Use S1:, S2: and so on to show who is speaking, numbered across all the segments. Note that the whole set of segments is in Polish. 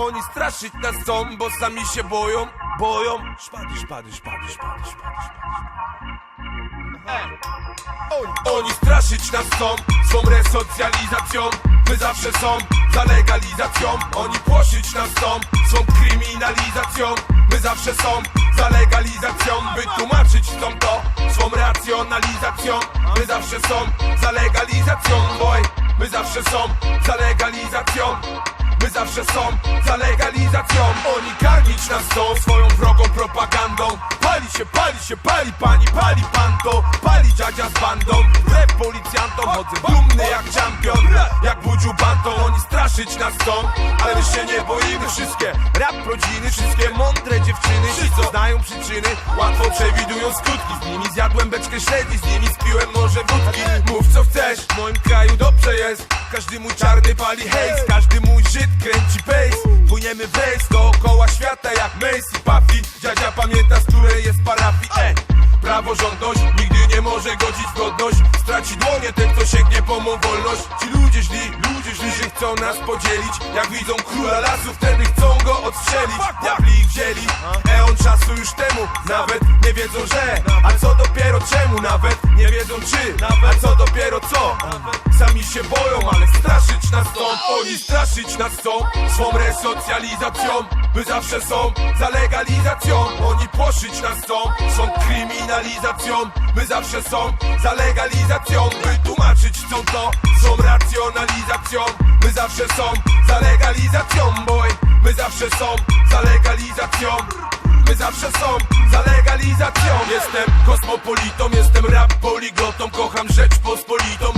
S1: Oni straszyć nas chcą, bo sami się boją, boją. Szpady, szpady, szpady, szpady, szpady, szpady. Oni straszyć nas chcą, swą resocjalizacją My zawsze są za legalizacją. Oni płoszyć nas chcą, swą kryminalizacją My zawsze są za legalizacją. Wytłumaczyć chcą to swą racjonalizacją My zawsze są za legalizacją, boy My zawsze są za legalizacją Zawsze są za legalizacją. Oni karmić nas chcą swoją wrogą propagandą. Pali się, pali się, pali pani, pali pan to. Pali dziadzia z bandą. Wbrew policjantom chodzę dumny jak czampion Jak budziu bandą. Oni straszyć nas chcą Ale my się nie boimy. Wszystkie Rap rodziny, wszystkie mądre dziewczyny. Ci co znają przyczyny Łatwo przewidują skutki. Z nimi zjadłem beczkę śledzi Z nimi spiłem może wódki. Mów co chcesz, w moim kraju dobrze jest. Każdy mój czarny pali hejs Każdy bass Płyniemy w rejs dookoła świata jak Mace i Puffy. Dziadzia pamięta z której jest parafii. Ej, praworządność nigdy nie może godzić godność. Straci dłonie ten kto sięgnie po mą wolność. Ci ludzie źli, ludzie źli, że chcą nas podzielić. Jak widzą króla lasu wtedy chcą go odstrzelić. Diabli ich wzięli, eon czasu już temu. Nawet nie wiedzą, że. A co dopiero czemu? Nawet Nie wiedzą czy, a co dopiero co Sami się boją, ale straszyć nas chcą. Oni straszyć nas chcą Swą resocjalizacją My zawsze są za legalizacją. Oni płoszyć nas chcą Są kryminalizacją My zawsze są za legalizacją. Wytłumaczyć chcą to Są racjonalizacją My zawsze są za legalizacją. Boy My zawsze są za legalizacją. My zawsze są za legalizacją. Jestem kosmopolitą, jestem rap poliglotą. Kocham Rzeczpospolitą,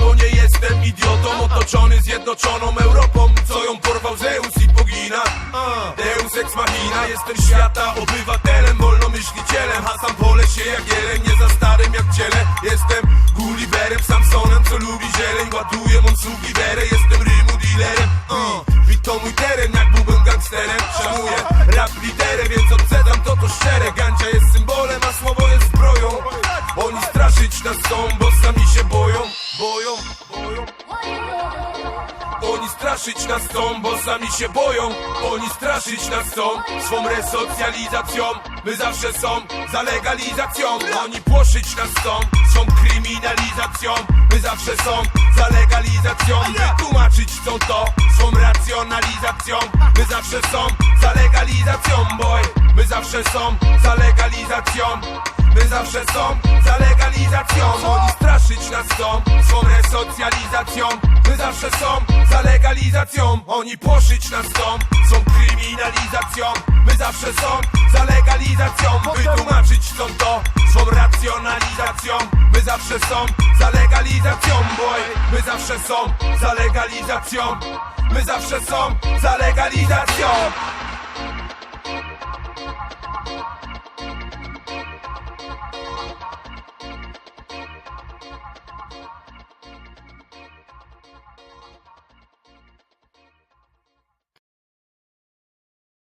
S1: jestem idiotą Otoczony zjednoczoną Europą Co ją porwał Zeus i bogina. Deus ex machina, jestem świata obywatelem Wolnomyślicielem, hasam pole się jak jeleń Nie za starym jak ciele. Jestem Gulliverem, Samsonem, co lubi zieleń. Ładuję monsugi berę, jestem rymu dealerem. To mój teren, jak byłbym gangsterem. Szanuję rap liderem, więc odcedam to to szczere. Gandzia jest symbolem, a słowo jest zbroją. Oni straszyć nas chcą, bo sami się boją. Boją, straszyć nas chcą, bo sami się boją. Oni straszyć nas chcą swą resocjalizacją. My zawsze są za legalizacją. Oni płoszyć nas chcą swą kryminalizacją. My zawsze są za legalizacją. Wytłumaczyć chcą to swą racjonalizacją. My zawsze są za legalizacją, boy. My zawsze są za legalizacją. My zawsze są za legalizacją. Oni straszyć nas chcą swą resocjalizacją My zawsze są za legalizacją Oni płoszyć nas chcą swą kryminalizacją My zawsze są za legalizacją Wytłumaczyć chcą to swą racjonalizacją My zawsze są za legalizacją Boy, my zawsze są za legalizacją My zawsze są za legalizacją